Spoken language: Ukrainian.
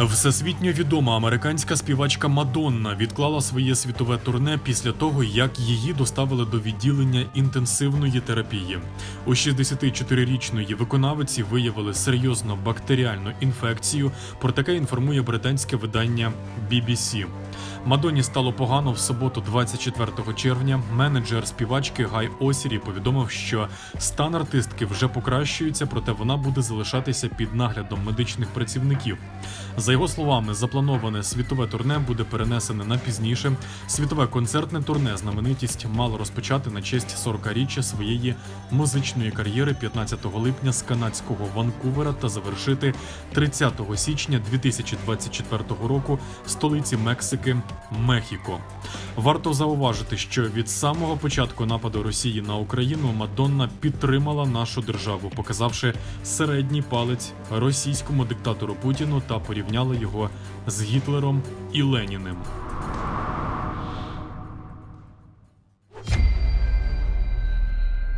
Всесвітньо відома американська співачка Мадонна відклала своє світове турне після того, як її доставили до відділення інтенсивної терапії. У 64-річної виконавиці виявили серйозну бактеріальну інфекцію. Про таке інформує британське видання BBC. Мадонні стало погано в суботу, 24 червня. Менеджер співачки Гай Осірі повідомив, що стан артистки вже покращується, проте вона буде залишатися під наглядом медичних працівників. За його словами, заплановане світове турне буде перенесене на пізніше. Світове концертне турне знаменитість мало розпочати на честь 40-річчя своєї музичної кар'єри 15 липня з канадського Ванкувера та завершити 30 січня 2024 року в столиці Мексики Мехіко. Варто зауважити, що від самого початку нападу Росії на Україну Мадонна підтримала нашу державу, показавши середній палець російському диктатору Путіну та порівняла його з Гітлером і Леніним.